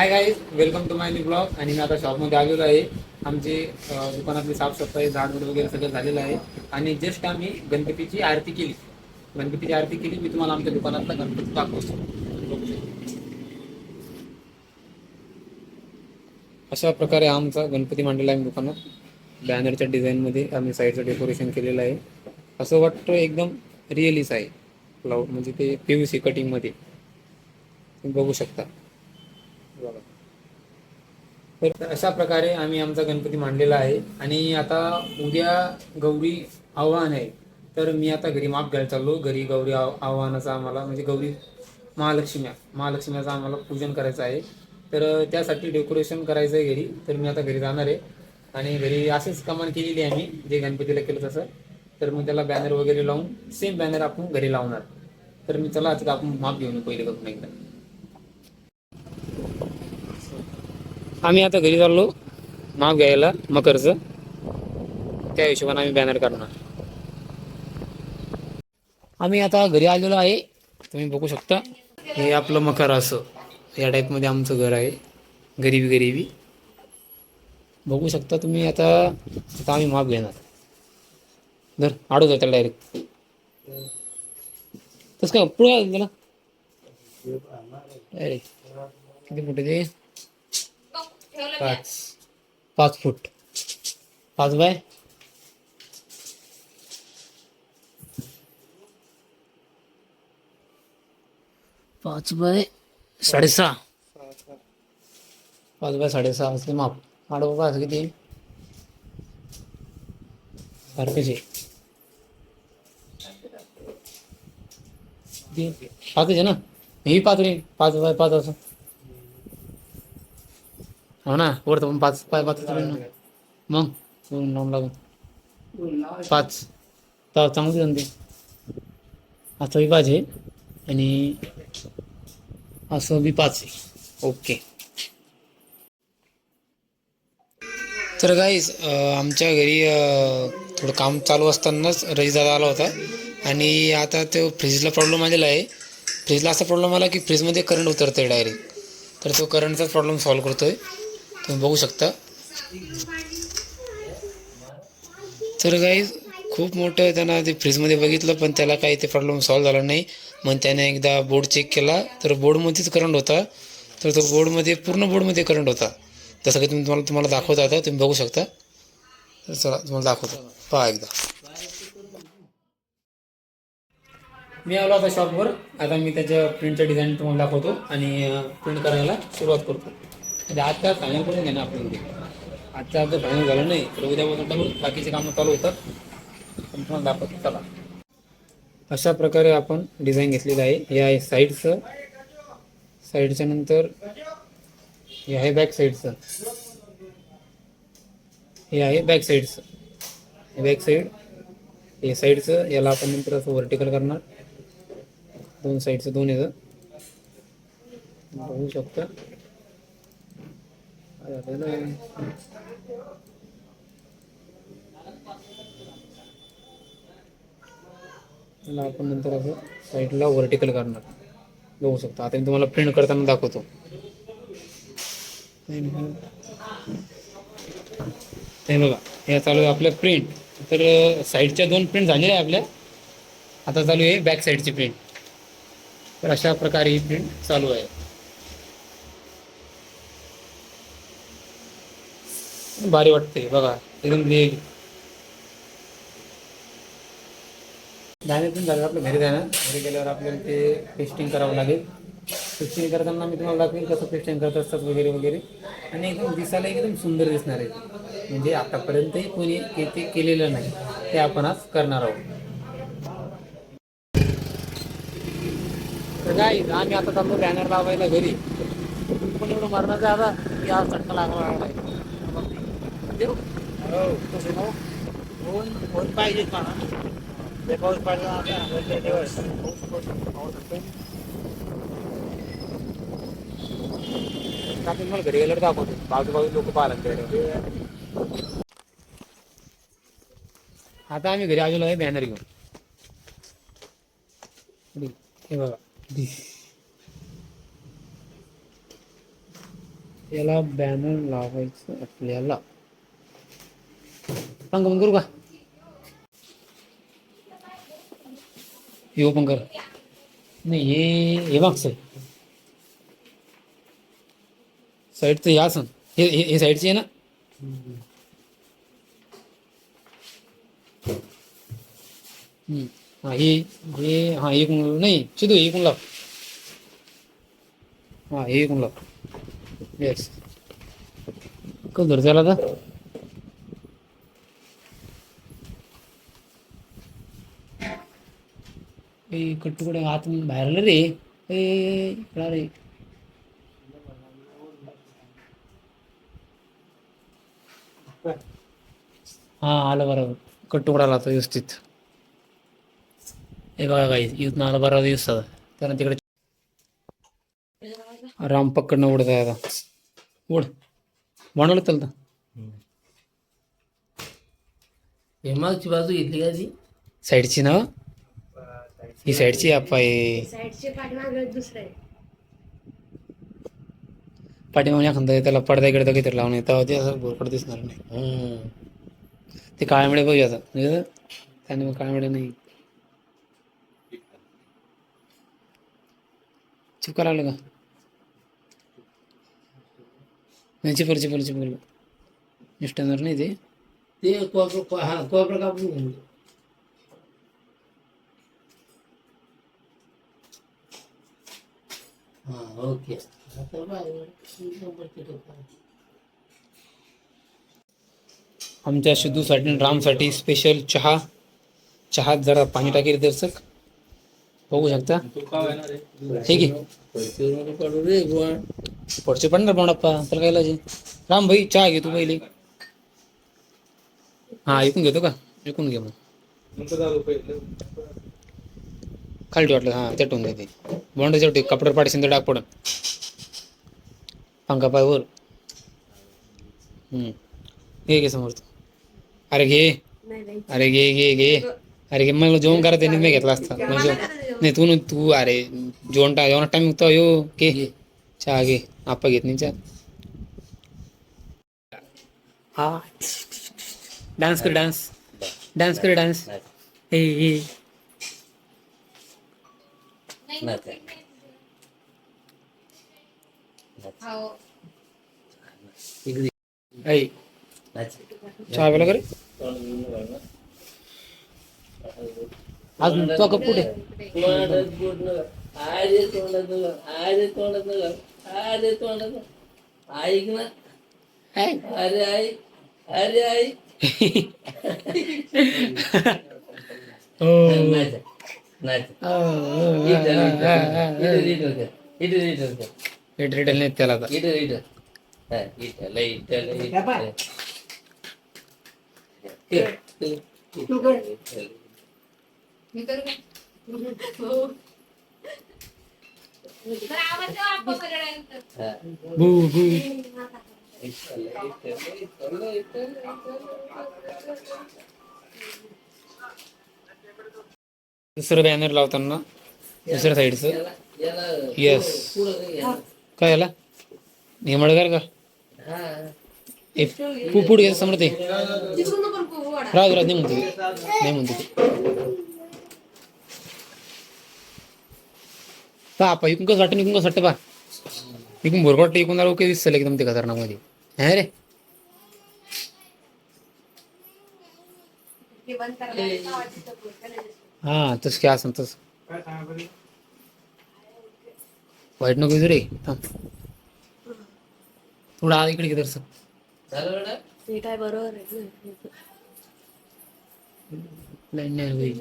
Hi guys welcome to my new blog आणि मी आता शॉपमध्ये आलेलो आहे. आमचे दुकानातली साफसफाई झाडवड वगैरे सगळं झालेलं आहे. आणि जस्ट आम्ही गणपतीची आरती केली. गणपतीची आरती केली. मी तुम्हाला आमच्या दुकानातला गणपती दाखवतो. अशा प्रकारे आमचा गणपती मांडलेला आहे दुकानात. बॅनरच्या डिझाईनमध्ये आम्ही साईडचं डेकोरेशन केलेलं आहे. असं वाटतं एकदम रिअलीच आहे. क्लाउड म्हणजे ते पी व्ही सी कटिंगमध्ये तुम्ही बघू शकता. तर अशा प्रकारे आम्ही आमचा गणपती मांडलेला आहे. आणि आता उद्या गौरी आव्हान आहे. तर मी आता घरी माप घ्यायला चाललो. घरी गौरी आव आव्हानाचा आम्हाला म्हणजे गौरी महालक्ष्म्या महालक्ष्म्याचं आम्हाला पूजन करायचं आहे. तर त्यासाठी डेकोरेशन करायचं आहे घरी. तर मी आता घरी जाणार आहे. आणि घरी असेच कमान केलेली आहे आम्ही जे गणपतीला केलं तसं. तर मग त्याला बॅनर वगैरे लावून सेम बॅनर आपण घरी लावणार. तर मी चला आता आपण माप घेऊन पहिले बघून एकदा. आम्ही आता घरी चाललो. माप घ्यायला मकरचं. त्या हिशोबाने आम्ही बॅनर करणार आम्ही आता घरी आलेलो आहे. तुम्ही बघू शकता. हे आपलं मकर असं. या टाईपमध्ये आमचं घर आहे. गरीबी गरीबी. बघू शकता तुम्ही आता आता आम्ही माप घेणार. धर आडू त्याला डायरेक्ट तसं काय पुढे त्याला डायरेक्ट किती मोठे ते? पाच. पाच फूट. पाच बाय. पाच बाय साडेसहा. पाच बाय साडेसहा असते माप. आठ बाबा असं किती? सारखेच आहे? पाचच आहे ना? ही पाच रे. पाच बाय पाच असं. हो ना वरतं पण पाच पाय पाच मग लावून लागून. पाच. तर चांगली जमते असं बी पाच आहे आणि असं बी पाच आहे. ओके. तर गाईज आमच्या घरी थोडं काम चालू असतानाच रईदादा आला होता. आणि आता तो फ्रीजला प्रॉब्लेम आलेला आहे. फ्रीजला असा प्रॉब्लेम आला की फ्रीजमध्ये करंट उतरतोय डायरेक्ट तर तो करंटचाच प्रॉब्लेम सॉल्व्ह करतोय. तुम्ही बघू शकता. तर काही खूप मोठं त्यांना ते फ्रीजमध्ये बघितलं पण त्याला काही ते प्रॉब्लेम सॉल्व्ह झाला नाही. मग त्याने एकदा बोर्ड चेक केला तर बोर्डमध्येच करंट होता. तर तो बोर्डमध्ये पूर्ण बोर्डमध्ये करंट होता. जसं की तुम्ही तुम्हाला तुम्हाला दाखवता आता तुम्ही बघू शकता. तर चला तुम्हाला दाखवतो. पहा एकदा. मी आलो आता शॉपवर आता मी त्याच्या प्रिंटचं डिझाईन तुम्हाला दाखवतो आणि प्रिंट करायला सुरुवात करतो. म्हणजे आजच्या फायनल करून घ्या आपण उद्या आजच्या आज फायनल झालं नाही तर उद्यापासून टाकून बाकीचे कामं चालू होतात. पण तुम्हाला दाखवतो चला. अशा प्रकारे आपण डिझाईन घेतलेलं आहे. हे आहे साईडचं साईडच्या नंतर हे आहे बॅक साईडचं हे आहे बॅक साईडचं हे बॅक साईड हे साईडचं याला आपण नंतर असं व्हर्टिकल करणार. दोन साईडचं दोन येतं बघू शकता. त्याला आपण नंतर असं साईडला व्हर्टिकल करणार. बघू शकता. आता मी तुम्हाला प्रिंट करताना दाखवतो. हे बघा. हे चालू आहे आपलं प्रिंट तर साईडच्या दोन प्रिंट झालेल्या आहे आपल्या. आता चालू आहे बॅक साईडची प्रिंट तर अशा प्रकारे ही प्रिंट चालू आहे. भारी वाटते बघा. एकदम वेग दहा झालं आपलं घरी जाणं. घरी गेल्यावर आपल्याला ते पेस्टिंग करावं लागेल. पेस्टिंग करताना मी तुम्हाला दाखवेल कसं पेस्टिंग करत असतात वगैरे वगैरे. आणि एकदम दिसायला एकदम सुंदर दिसणार आहे म्हणजे आतापर्यंतही कोणी ते ते केलेलं नाही. ते आपण आज करणार आहोत. तर काय आम्ही आता चाललो बॅनर लावायला घरी. पण एवढं मरणाचं आता की आज चटका लागला देऊ? ऊन ऊन पाहिजेच मला ते पाऊस पडला आता आपण मला घरी गेल्यावर दाखवतो. बाजूबाजू लोक पाहिला आता आम्ही घरी आलेलो आहे बॅनर घेऊन. हे बघा. याला बॅनर लावायचं आपल्याला. पंग पण करू का हे ओपन कर नाही हे हे मागचं साईडचं या सण हे हे हे साईडची आहे ना हम्म. हा हे हे हा एक नाही सिद्धू हे एकूण लाव हा हे एकूण लाव येस कल धर त्याला आता కట్టుకునే ఆత్మ బయలుదేరి ఏ రారీ ಹಾಂ ಹಲವರವು ಕಟ್ಟುಕೊಡಲಾತ ಇಸ್ತಿತ್ತು ಇವಾಗ ಇದು ಹಲವರದು ಯೂಸ್ ಅದ. ತನ್ನ ತಿಗಡೆ ರಾಮ್ ಪಕ್ಕಡ್ನ ಹೊಡ್ದ ಅದ. ಓಡ್ ಒಣಲತ್ತಲ್ದ ಹಿಮಾಚಿ ಬಾಜು ಇಲ್ಲಿಗಾದಿ. ಸೈಡ್ ಚೀನವ? हे साईडची ही आपा आहे. साईडचे पाठीमागे दुसरं आहे. त्याला पडदा इकडे तर काहीतरी लावून येतं. ते असं बोरकड दिसणार नाही. ते काळ्यामुळे बघूया आता. म्हणजे त्याने मग काळ्यामुळे नाही. चिपका लागलं. का नाही चिपल चिपल चिपल निष्ठाणार नाही ते. ते कोपर हा कोपर कापून घेऊन ये. हा ओके. आमच्या सिद्धूसाठी आणि रामसाठी स्पेशल चहा. चहात जरा पाणी टाकेल दर्शक. बघू शकता. ठीक आहे. पुढचे पडणार बाप्पा त्याला काय लाजे? राम भाई चहा घे तू पहिले. हा ऐकून घेतो का? ऐकून घे मग. खाली वाटलं हा ते टोन देते. बोंड शेवटी कपडे पाठी डाग पडन. पंखा पाय वर. हम्म. घे घे समोर तू. अरे घे. नाही नाही अरे घे घे घे. अरे घे. मला जेवण करा त्यांनी मी घेतला असता. म्हणजे नाही तू न- तू अरे जेवण टा जेवण टाइम होता यो. घे. चहा घे. आपा घेत नाही चहा. हा. डान्स कर डान्स. डान्स कर डान्स. नाही, हे हे. हो. नाही चहा वगैरे अजून तो का पुढे आरे तोंडात आरे तोंडात आरे तोंडात ऐक ना अरे आई. अरे आई हो ఇటు రిటల్ నెత్తాలి అదా ఇటు ఇటు ఇటల ఇటల భూ భూ ఇటల ఇటల ఇటల ఇటల दुसरं बॅनर लावताना दुसऱ्या साईडचं येस काय याला निमळगार का पुढे घ्या समोर ते. राहू राहू नाही म्हणतो नाही म्हणतो ताप इकून कसं वाटतं इकून कसं वाटतं पा. इकून भोरगट इकून आलो की दिसतं एकदम ते खतरनामध्ये हे रे? हे हां तस की असं तस. वाईट नको रे थांब. थोडं इकडे किती सर काय बरोबर नाही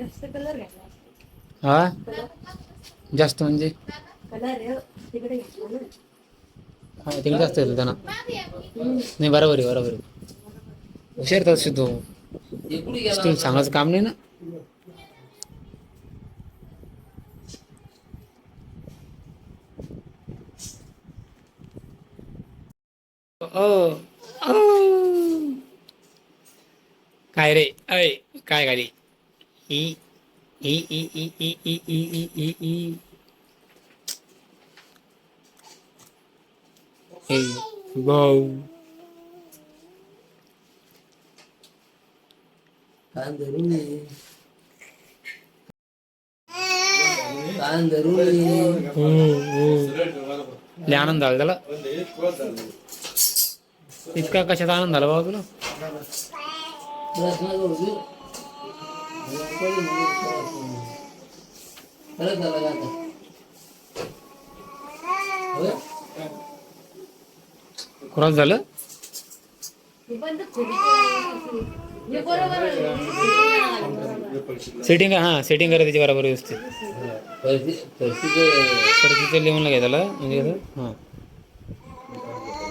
हा? जास्त म्हणजे? हा. तिकडे जास्त येतो त्यांना. नाही बरोबर आहे बरोबर आहे. हुशार तसे तू सांगायचं काम नाही ना? ओ ओ. काय रे अय काय गाडी ई ई ई ई ई ई ई ई ई ई हे भाऊ कान धरून ये. कान धरून ये. लय आनंद झाला त्याला इतका कशाचा आनंद झाला बाबा तुला त्रास इतका कशाचा आनंद झाला बाबा तुला? होय? क्रॉस झालं? सेटिंग हा सेटिंग करा त्याची बरोबर व्यवस्थित. परतीचं लिहून घ्या त्याला म्हणजे कसं? हां.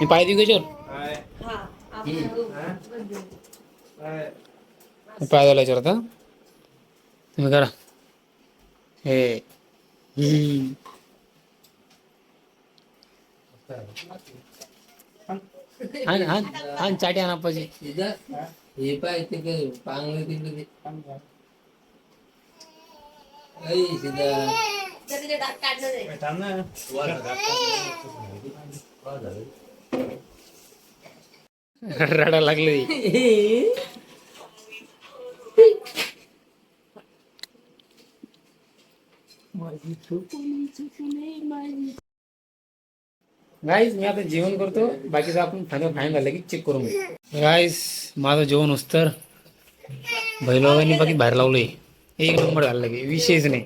मी पाय देऊ त्याच्यावर हा, आपण बंद. मी पाय द्यायला याच्यावर आता तुम्ही करा हे चाटी आण इथं हे पाय ते काय पांगलं तिकडे ते ऐ सीधा तर तिथे डाग काढलं नाही. थांब ना रडा लागले. गाईज मी आता जेवण करतो. बाकीचं आपण फायनल फायनल झालं की चेक करून घेऊ गाईज माझं जेवण उस्तर. बैलवानी बाकी बाहेर लावलंय. एक नंबर झालं की विषयच नाही.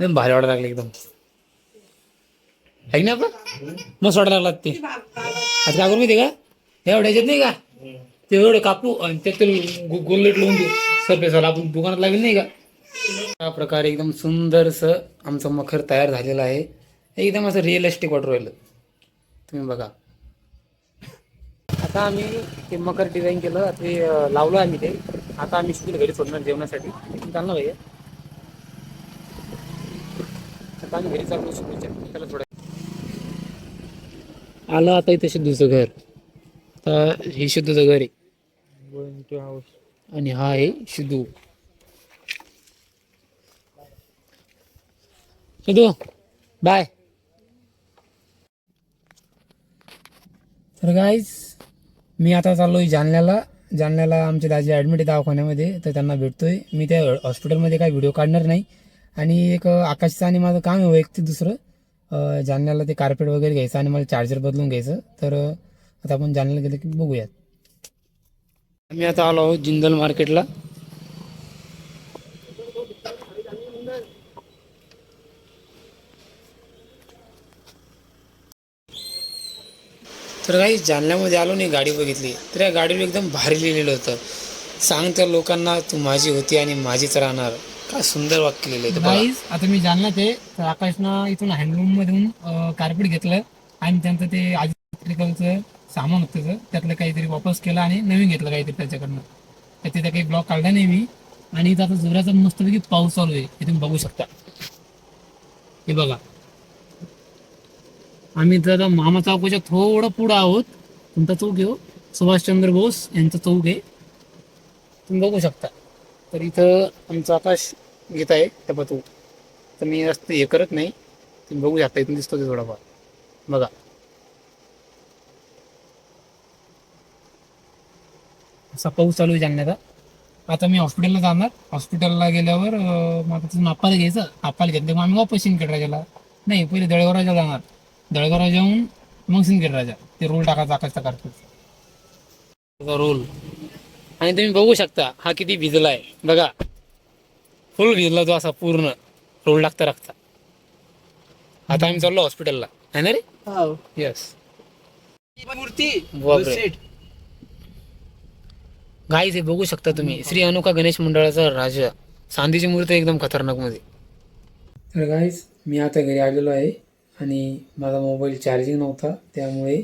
भारी वाटायला लागले एकदम. आहे ना आपण मस्त वाटायला लागला ते. आता काय करू माहिती का? एवढ्या नाही का? ते एवढे कापू आणि त्यात गोल्लेट लावून देऊ. सरफेसला आपण दुकानात लागेल नाही का? अशा प्रकारे एकदम सुंदरस आमचं मखर तयार झालेलं आहे. एकदम असं रिअलिस्टिक वाटू राहिलं तुम्ही बघा. आता आम्ही ते मकर डिझाईन केलं. ते लावलं आम्ही ते. आता आम्ही स्कूल घरी सोडणार जेवणासाठी. चालणार भैया. आता आम्ही घरी चाललो स्कूलच्या त्याला थोडं आलं आता इथं सिद्धूचं घर. आता हे सिद्धूचं घर आहे. आणि हा आहे सिद्धू. सिद्धू बाय तर गाईज मी आता चाललोय जालन्याला. जालन्याला आमचे दाजी ॲडमिट आहे दवाखान्यामध्ये तर त्यांना भेटतोय. मी त्या हॉस्पिटलमध्ये काही व्हिडिओ काढणार नाही. आणि एक आकाशचं आणि माझं काम आहे वैयक्तिक दुसरं. अं, जालन्याला ते कार्पेट वगैरे घ्यायचं आणि मला चार्जर बदलून घ्यायचं. तर आता आपण जालन्याला गेलं की बघूयात. आम्ही आता आलो आहोत जिंदल मार्केटला. तर काही जालन्यामध्ये आलो नाही गाडी बघितली. तर या गाडीवर एकदम भारी लिहिलेलं होतं. सांग त्या लोकांना तू माझी होती आणि माझीच राहणार. काय सुंदर वाक्य लिहिलं गाईज आता मी जालन्यात ते तर आकाशनं इथून हँडलूम मधून कार्पेट घेतलं आणि त्यांचं ते इलेक्ट्रिकलचं सामान होतं त्याचं त्यातलं काहीतरी वापस केलं आणि नवीन घेतलं काहीतरी त्याच्याकडनं. तर तिथे काही ब्लॉक काढला नाही मी. आणि इथं आता जोराचा मस्तपैकी पाऊस चालू आहे. हे तुम्ही बघू शकता. हे बघा. आम्ही तर आता मामा चौकाच्या थोडं पुढं आहोत. तुमचा चौक आहे हो? सुभाषचंद्र बोस यांचा चौक आहे. तुम्ही बघू शकता. तर इथं आमचं आकाश घेत आहे त्या तर मी जास्त हे करत नाही. तुम्ही बघू शकता इथून दिसतो ते थोडाफार बघा. असा पाऊस चालू आहे जालन्याचा. आता मी हॉस्पिटलला जाणार. हॉस्पिटलला गेल्यावर मग आता तिथून आप्पाला घ्यायचं. आप्पाला घेतलं. मग आम्ही वापस सिंदखेड राजाला नाही पहिले दळगाव जाणार. दळगाव राजाहून मग सिंदखेड राजा. ते रोल टाकायचा आकाशचा करतो रोल आणि तुम्ही बघू शकता हा किती भिजला आहे. बघा. फुल भिजला तो असा पूर्ण रोल टाकता टाकता आता आम्ही चाललो हॉस्पिटलला आहे ना रे? हो. येस मूर्ती बापरे. गाईज हे बघू शकता तुम्ही. श्री अनुका गणेश मंडळाचा राजा. चांदीची मूर्ती एकदम खतरनाकमध्ये तर गाईज मी आता घरी आलेलो आहे आणि माझा मोबाईल चार्जिंग नव्हता. त्यामुळे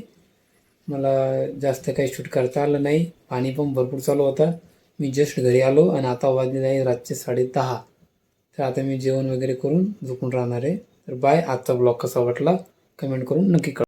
मला जास्त काही शूट करता आलं नाही. पाणी पण भरपूर चालू होता. मी जस्ट घरी आलो आणि आता वाजले आहे रातचे साडे दहा. तर आता मी जेवण वगैरे करून झोपून राहणार आहे. तर बाय आजचा ब्लॉग कसा वाटला? कमेंट करून नक्की कळवा.